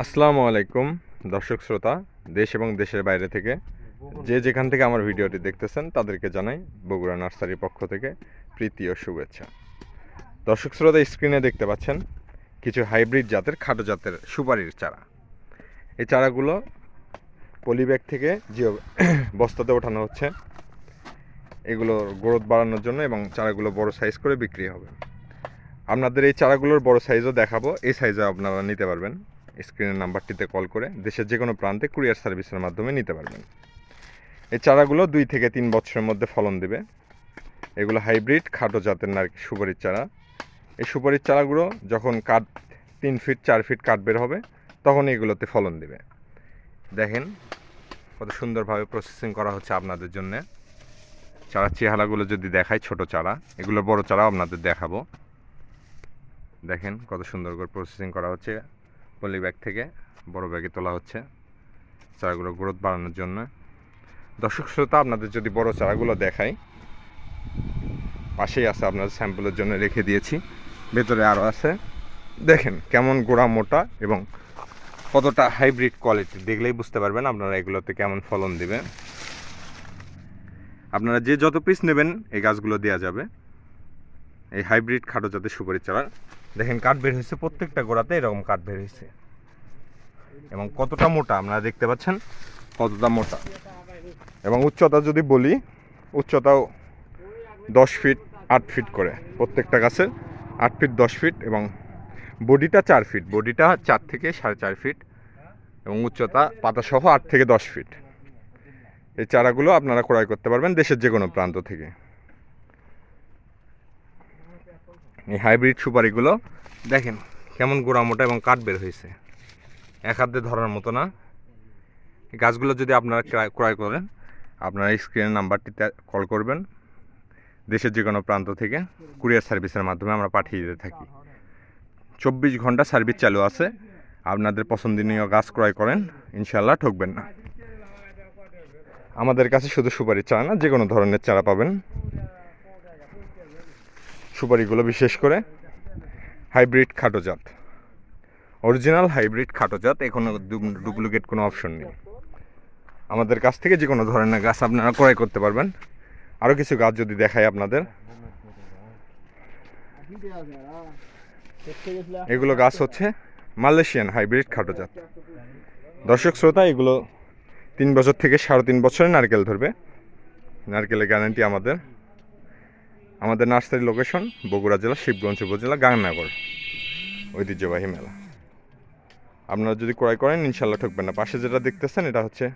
আসসালামু আলাইকুম, দর্শক শ্রোতা, দেশ এবং দেশের বাইরে থেকে যে যেখান থেকে আমার ভিডিওটি দেখতেছেন তাদেরকে জানাই বগুড়া নার্সারির পক্ষ থেকে প্রীতি ও শুভেচ্ছা। দর্শক শ্রোতা, স্ক্রিনে দেখতে পাচ্ছেন কিছু হাইব্রিড জাতের, খাটো জাতের সুপারির চারা। এই চারাগুলো পলিব্যাগ থেকে জিও বস্তাতে ওঠানো হচ্ছে। এগুলোর গ্রোথ বাড়ানোর জন্য এবং চারাগুলো বড় সাইজ করে বিক্রি হবে। আপনাদের এই চারাগুলোর বড় সাইজও দেখাবো, এই সাইজও আপনারা নিতে পারবেন। স্ক্রিনের নাম্বারটিতে কল করে দেশের যে কোনো প্রান্তে কুরিয়ার সার্ভিসের মাধ্যমে নিতে পারবেন। এই চারাগুলো দুই থেকে তিন বছরের মধ্যে ফলন দেবে। এগুলো হাইব্রিড, খাটো জাতের নারকেল সুপারির চারা। এই সুপারির চারাগুলো যখন কাঠ তিন ফিট, চার ফিট কাঠ বের হবে, তখন এগুলোতে ফলন দেবে। দেখেন কত সুন্দরভাবে প্রসেসিং করা হচ্ছে আপনাদের জন্যে। চারা চেহারাগুলো যদি দেখাই, ছোট চারা, এগুলো বড় চারাও আপনাদের দেখাবো। দেখেন কত সুন্দর করে প্রসেসিং করা হচ্ছে। পলি ব্যাগ থেকে বড় ব্যাগে তোলা হচ্ছে চারাগুলো গ্রোথ বাড়ানোর জন্য। দর্শক শ্রোতা, আপনাদের যদি বড় চারাগুলো দেখাই, পাশেই আছে আপনাদের স্যাম্পলের জন্য রেখে দিয়েছি, ভেতরে আরও আছে। দেখেন কেমন গোড়া মোটা এবং কতটা হাইব্রিড কোয়ালিটি, দেখলেই বুঝতে পারবেন আপনারা এগুলোতে কেমন ফলন দিবে। আপনারা যে যত পিস নেবেন, এই গাছগুলো দেওয়া যাবে। এই হাইব্রিড খাটো জাতের সুপারি চারা। দেখেন, কাঠ বের হয়েছে, প্রত্যেকটা গোড়াতে এরকম কাঠ বের হয়েছে। এবং কতটা মোটা, আপনারা দেখতে পাচ্ছেন? কতটা মোটা। এবং উচ্চতা যদি বলি, উচ্চতাও দশ ফিট, আট ফিট করে। প্রত্যেকটা গাছের আট ফিট, দশ ফিট এবং বডিটা চার ফিট। বডিটা চার থেকে সাড়ে চার ফিট এবং উচ্চতা পাতাসহ আট থেকে দশ ফিট। এই চারাগুলো আপনারা ক্রয় করতে পারবেন দেশের যে কোনো প্রান্ত থেকে। এই হাইব্রিড সুপারিগুলো, দেখেন কেমন গোড়া মোটা এবং কাঠ বের হয়েছে। এক হাতে ধরার মতো না। গাছগুলো যদি আপনারা ক্রয়- ক্রয় করেন, আপনারা স্ক্রিনের নাম্বারটিতে কল করবেন। দেশের যে কোনো প্রান্ত থেকে কুরিয়ার সার্ভিসের মাধ্যমে আমরা পাঠিয়ে দিতে থাকি। চব্বিশ ঘণ্টা সার্ভিস চালু আছে। আপনাদের পছন্দনীয় গাছ ক্রয় করেন ইনশাল্লাহ ঠকবেন না। আমাদের কাছে শুধু সুপারি চারা না যে কোনো ধরনের চারা পাবেন। সুপারিগুলো বিশেষ করে হাইব্রিড খাটো জাত। অরিজিনাল হাইব্রিড খাটো জাত, এখনও ডুপ্লিকেট কোনো অপশন নেই। আমাদের কাছ থেকে যে কোনো ধরনের গাছ আপনারা ক্রয় করতে পারবেন। আরও কিছু গাছ যদি দেখাই আপনাদের। এগুলো গাছ হচ্ছে মালয়েশিয়ান হাইব্রিড খাটো জাত। দর্শক শ্রোতা, এগুলো তিন বছর থেকে সাড়ে তিন বছরে নারকেল ধরবে। নারকেলের গ্যারান্টি আমাদের। আমাদের নার্সারি লোকেশন বগুড়া জেলা, শিবগঞ্জ উপজেলা গাংনগর ঐতিহ্যবাহী মেলা। আপনারা যদি ক্রয় করেন ইনশাল্লাহ ঠকবেন না। পাশে যেটা দেখতেছেন, এটা হচ্ছে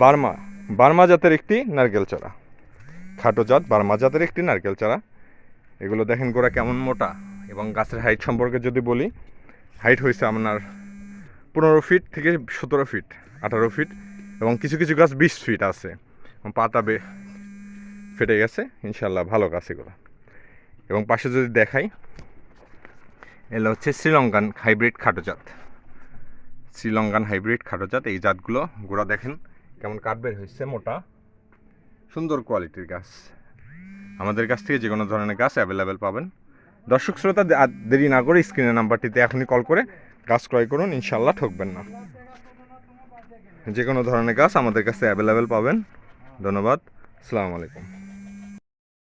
বার্মা। বার্মা জাতের একটি নারকেল চারা। খাটো জাত, বার্মা জাতের একটি নারকেল চারা। এগুলো দেখেন গোড়া কেমন মোটা এবং গাছের হাইট সম্পর্কে যদি বলি হাইট হয়েছে আপনার পনেরো ফিট থেকে সতেরো ফিট আঠারো ফিট এবং কিছু কিছু গাছ বিশ ফিট আছে। পাতা ফেটে গেছে ইনশাল্লাহ ভালো গাছ এগুলো। এবং পাশে যদি দেখাই, এগুলো হচ্ছে শ্রীলঙ্কান হাইব্রিড খাটো জাত। শ্রীলঙ্কান হাইব্রিড খাটো জাত, এই জাতগুলো, গোড়া দেখেন কেমন কাঠ হয়েছে, মোটা। সুন্দর কোয়ালিটির গাছ। আমাদের কাছ থেকে যে কোনো ধরনের গাছ অ্যাভেলেবেল পাবেন। দর্শক শ্রোতা দেরি না করে স্ক্রিনের নাম্বারটিতে এখনই কল করে গাছ ক্রয় করুন ইনশাল্লাহ ঠকবেন না। যে কোনো ধরনের গাছ আমাদের কাছে অ্যাভেলেবেল পাবেন। ধন্যবাদ। আসসালামু আলাইকুম।